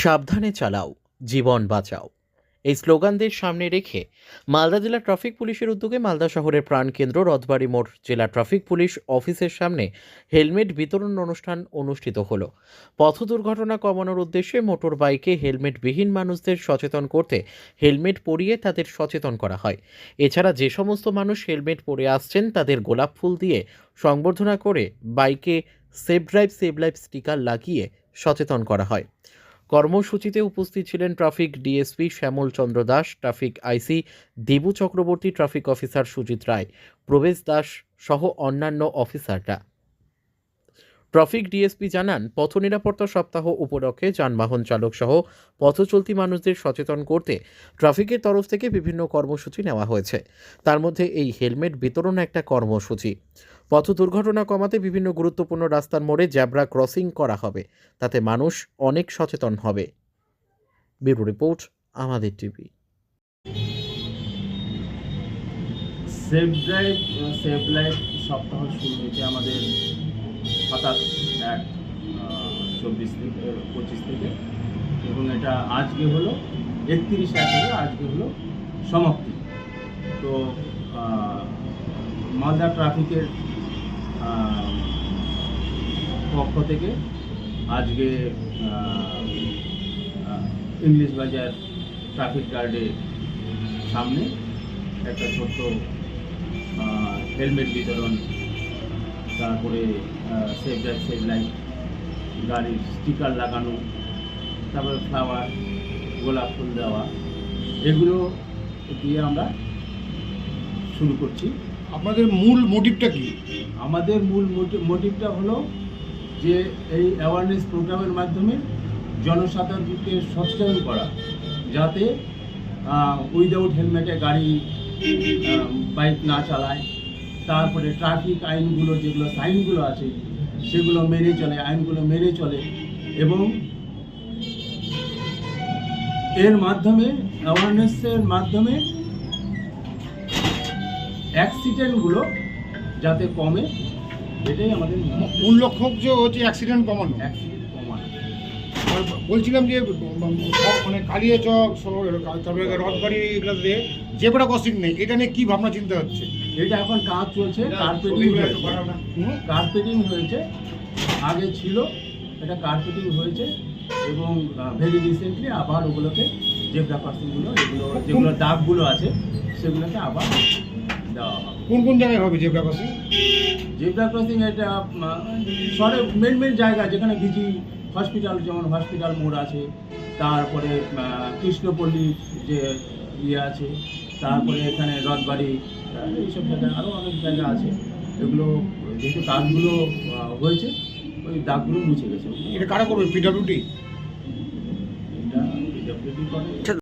সাবধানে চালাও, জীবন বাঁচাও। এই স্লোগানদের সামনে রেখে মালদা জেলা ট্রাফিক পুলিশের উদ্যোগে মালদা শহরের প্রাণকেন্দ্র রথবাড়ি মোড় জেলা ট্রাফিক পুলিশ অফিসের সামনে হেলমেট বিতরণ অনুষ্ঠান অনুষ্ঠিত হলো। পথ দুর্ঘটনা কমানোর উদ্দেশ্যে মোটর বাইকে হেলমেটবিহীন মানুষদের সচেতন করতে হেলমেট পরিয়ে তাদের সচেতন করা হয়। এছাড়া যে সমস্ত মানুষ হেলমেট পরে আসছেন তাদের গোলাপ ফুল দিয়ে সংবর্ধনা করে বাইকে save drive, save life sticker লাগিয়ে সচেতন করা হয়। কর্মসূচিতে উপস্থিত ছিলেন traffic DSP Shyamal Chandra Das, traffic IC Debu Chakraborty, traffic officer Sujit Roy, Prabesh Das সহ অন্যান্য অফিসাররা। ট্রাফিক ডিএসপি জানান পথ নিরাপত্তা সপ্তাহ উপলক্ষে যানবাহন চালক সহ পথ চলতি মানুষদের সচেতন করতে ট্রাফিকের তরফ থেকে বিভিন্ন কর্মসূচি নেওয়া হয়েছে। তার মধ্যে এই হেলমেট বিতরণ একটা কর্মসূচি। পথ দুর্ঘটনা কমাতে বিভিন্ন গুরুত্বপূর্ণ রাস্তার মোড়ে জ্যাব্রা ক্রসিং করা হবে। তাতে মানুষ অনেক সচেতন হবে। ব্যুরো রিপোর্ট, আমাদের TV. Safe drive safe life সপ্তাহ শুরু হয়েছে আমাদের। সাতাশ এক চব্বিশ থেকে পঁচিশ থেকে এবং এটা আজকে হলো, একত্রিশ এক হলো আজকে হলো সমাপ্তি। তো মালদা ট্রাফিকের পক্ষ থেকে আজকে ইংলিশ বাজার ট্রাফিক গার্ডের সামনে একটা ছোট্ট হেলমেট বিতরণ তারপরে সেভ ড্রাইভ সেভ লাইফ গাড়ির স্টিকার লাগানো তারপরে ফ্লাওয়ার গোলাপ ফুল দেওয়া এগুলো দিয়ে আমরা শুরু করছি। আপনাদের মূল মোটিভটা কি? আমাদের মূল মোটিভটা হলো যে এই অ্যাওয়ারনেস প্রোগ্রামের মাধ্যমে জনসাধারণকে সচেতন করা যাতে উইদাউট হেলমেটে গাড়ি বাইক না চালায়। তারপরে ট্রাফিক আইনগুলো যেগুলো সাইনগুলো আছে সেগুলো মেনে চলে আইনগুলো মেনে চলে এবং এর মাধ্যমে অ্যাওয়ারনেসের মাধ্যমে অ্যাক্সিডেন্টগুলো যাতে কমে এটাই আমাদের মূল লক্ষ্য। হচ্ছে অ্যাক্সিডেন্ট কমানো। অ্যাক্সিডেন্ট কমানো। আর বলছিলাম যে মানে কালিয়া চক তারপরে রথবাড়ি এগুলোতে জেবরা ক্রসিং নেই এটা নিয়ে কি ভাবনা চিন্তা হচ্ছে? এটা এখন কাজ চলছে কার্পেটিং হয়েছে। কার্পেটিং হয়েছে আগে ছিল এটা কার্পেটিং হয়েছে এবং ভেরি রিসেন্টলি আবার ওগুলোকে জেব্রা ক্রসিংগুলো এগুলো যেগুলো দাগগুলো আছে সেগুলোকে আবার দেওয়া হবে। কোন কোন জায়গায় হবে জেবরা ক্রসিং জেব্রা ক্রসিং এটা শহরে মেন মেন জায়গা যেখানে বিজি হসপিটাল যেমন হসপিটাল মোড় আছে তারপরে কৃষ্ণপল্লী কৃষ্ণপল্লীর যে ইয়ে আছে তারপরে এখানে রথবাড়ি এইসব জায়গায় আরও অনেক জায়গা আছে। এগুলো যেহেতু কাজগুলো হয়েছে ওই দাগগুলো মুছে গেছে। এটা কারা করবে? পিডাব্লিউডি এটা PWD করে।